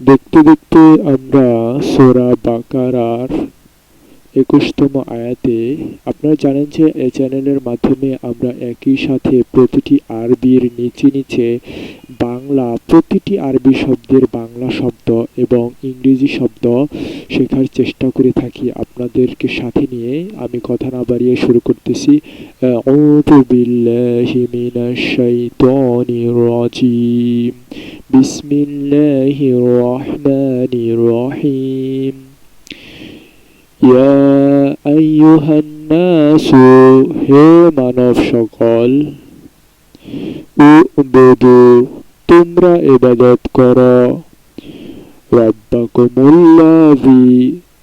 দেখতে দেখতে আমরা সোরা বাকারার একুশতম আয়াতে, আপনারা জানেন যে এই চ্যানেলের মাধ্যমে আমরা একই সাথে প্রতিটি আরবির নিচে নিচে বাংলা, প্রতিটি আরবি শব্দের বাংলা শব্দ এবং ইংরেজি শব্দ শেখার চেষ্টা করে থাকি। আপনাদেরকে সাথে নিয়ে আমি কথা না বাড়িয়ে শুরু করতেছি। হে মানব সকল উদ্বোধ তোমরা ইবাদত করো।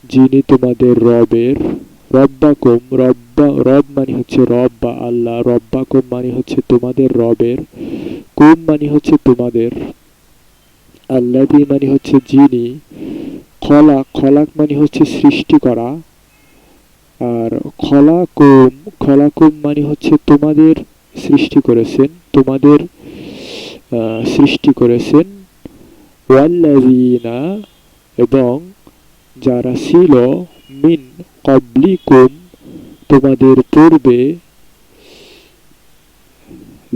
যিনি তোমাদের রবের। রব্বাকুম, রব্বা, রব মানে হচ্ছে আল্লাহ। রব্বাকুম মানে হচ্ছে তোমাদের রবের। কুম মানে হচ্ছে তোমাদের। মানে হচ্ছে যিনি। খলাক খলাক মানে হচ্ছে সৃষ্টি করা। আর খলাকুম খলাকুম মানে হচ্ছে তোমাদের সৃষ্টি করেছেন, তোমাদের সৃষ্টি করেছেন। ওয়াল্লাযিনা, এবং যারা ছিল, মিন কবলিকুম তোমাদের পূর্বে,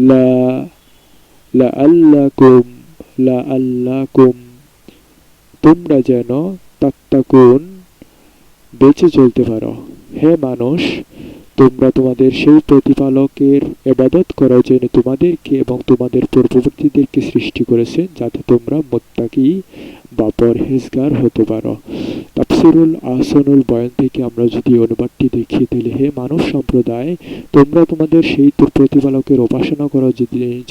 লা লা আল্লাকুম লা আল্লাকুম তোমরা যেন তাত্তাকুন, বেঁচে চলতে পারো। হে মানুষ তোমরা তোমাদের সেই প্রতিপালকের এবাদত করো যেন তোমাদেরকে এবং তোমাদের পূর্ববর্তীদেরকে সৃষ্টি করেছেন, যাতে তোমরা মোত্তাকি বা পরহেজগার হতে পারো। তাফসিরুল আহসানুল বয়ান থেকে আমরা যদি অনুবাদটি দেখি, তাহলে হে মানব সম্প্রদায়, তোমরা তোমাদের সেই প্রতিপালকের উপাসনা করো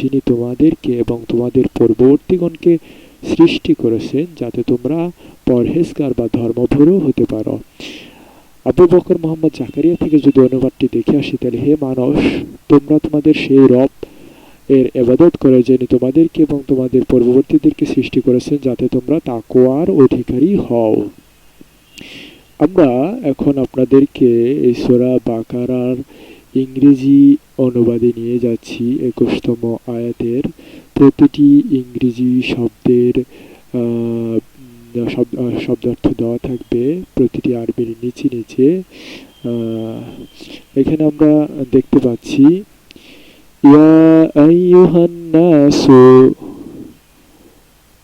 যিনি তোমাদেরকে এবং তোমাদের পূর্ববর্তীগণকে সৃষ্টি করেছেন, যাতে তোমরা পরহেজগার বা ধর্মভুরু হতে পারো। আবু বকর মোহাম্মদ জাকারিয়া থেকে যদি অনুবাদটি দেখে আসি, তাহলে হে মানুষ, তোমরা তোমাদের সেই রব এর এবাদত করে যিনি তোমাদেরকে এবং তোমাদের পূর্ববর্তীদেরকে সৃষ্টি করেছেন, যাতে তোমরা তাকোয়ার অধিকারী হও। আমরা এখন আপনাদেরকে এই সোরা বাকারার ইংরেজি অনুবাদে নিয়ে যাচ্ছি। একুশতম আয়াতের প্রতিটি ইংরেজি শব্দের শব্দার্থ দেওয়া থাকবে প্রতিটি আরবির নিচে নিচে। এখানে আমরা দেখতে পাচ্ছি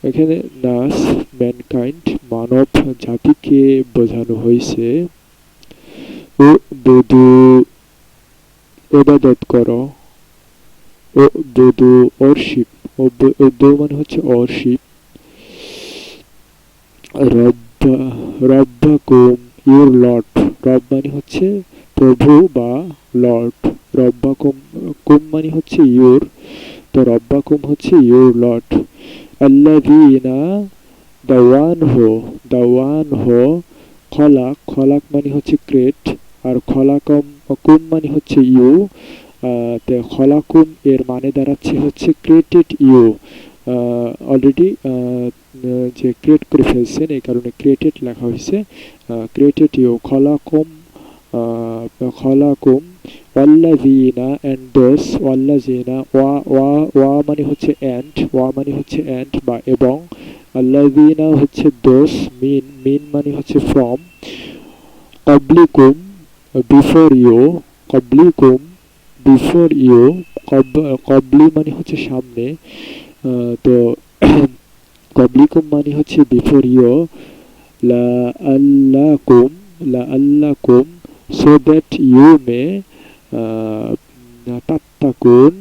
এখানে নাস ম্যানকাইন্ড মানব জাতিকে বোঝানো হয়েছে। ও বধু এবাদত করো। ও বধু অর্শিপ ও মানে হচ্ছে অর্শিপ রব্বাকুম ইউর লর্ড। রব মানে হচ্ছে প্রভু বা লর্ড। রব্বাকুম কুম মানে হচ্ছে ইউর। তো রব্বাকুম হচ্ছে ইউর লর্ড। আল্লাযীনা the one who the one who, খলাক। খলাক মানে হচ্ছে ক্রেট আর খলাকম, কুম মানে হচ্ছে ইউ। খলাকুম এর মানে দাঁড়াচ্ছে হচ্ছে ক্রিয়েটেড ইউ অলরেডি যে ক্রিয়েট করে ফেলছেন, এই কারণে ক্রিয়েটেড লেখা হয়েছে। ক্রিয়েটেড ইউ খলাকুম খলাকুম, ওয়াল্লাযিনা অ্যান্ড দোস ওয়াল্লাযিনা, ওয়া ওয়া ওয়া মানে হচ্ছে অ্যান্ড ওয়া মানে হচ্ছে অ্যান্ড বা এবং, আল্লাযিনা হচ্ছে দোস মিন মিন মানে হচ্ছে ফ্রম কবলিকুম বিফোর ইউ কবলিকুম বিফোর ইউ কবলি মানে হচ্ছে সামনে তো কবলিকুম মানে হচ্ছে বিফোর ইউ লা আল্লাকুম লা আল্লাকুম সো দ্যাট ইউ মে তাত্তাকুন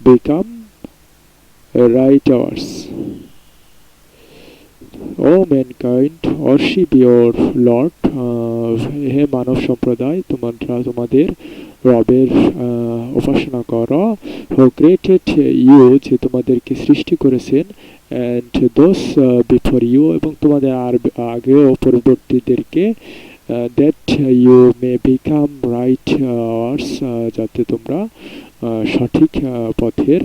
become righteous O mankind worship your lord হে মানব সম্প্রদায়, তোমরা, তোমাদের রবের উপাসনা করো। হো ক্রিয়েটেড ইউ যে তোমাদেরকে সৃষ্টি করেছেন অ্যান্ড দোস বিফোর ইউ এবং তোমাদের আর আগেও পরবর্তীদেরকে that you may become righteous যাতে তোমরা সঠিক পথের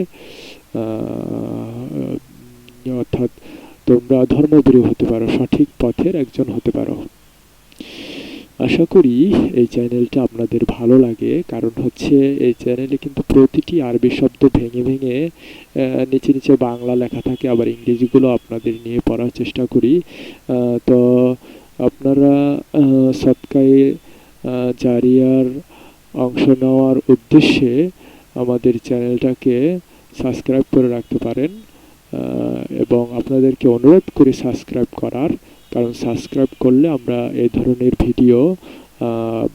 অর্থাৎ তোমরা ধর্মবিরু হতে পারো, সঠিক পথের একজন হতে পারো। আশা করি এই চ্যানেলটা আপনাদের ভালো লাগে, কারণ হচ্ছে এই চ্যানেলে কিন্তু প্রতিটি আরবি শব্দ ভেঙে ভেঙে নিচে নিচে বাংলা লেখা থাকে, আবার ইংরেজিগুলো আপনাদের নিয়ে পড়ার চেষ্টা করি। তো আপনারা সৎকায়ে জারিয়ার অংশ নেওয়ার উদ্দেশ্যে আমাদের চ্যানেলটাকে সাবস্ক্রাইব করে রাখতে পারেন এবং আপনাদেরকে অনুরোধ করি সাবস্ক্রাইব করার। কারণ সাবস্ক্রাইব করলে আমরা এই ধরনের ভিডিও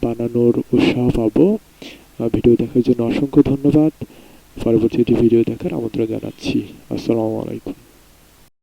বানানোর উৎসাহ পাবো। ভিডিও দেখার জন্য অসংখ্য ধন্যবাদ। পরবর্তী ভিডিও দেখার আমন্ত্রণ জানাচ্ছি। আসসালামু আলাইকুম।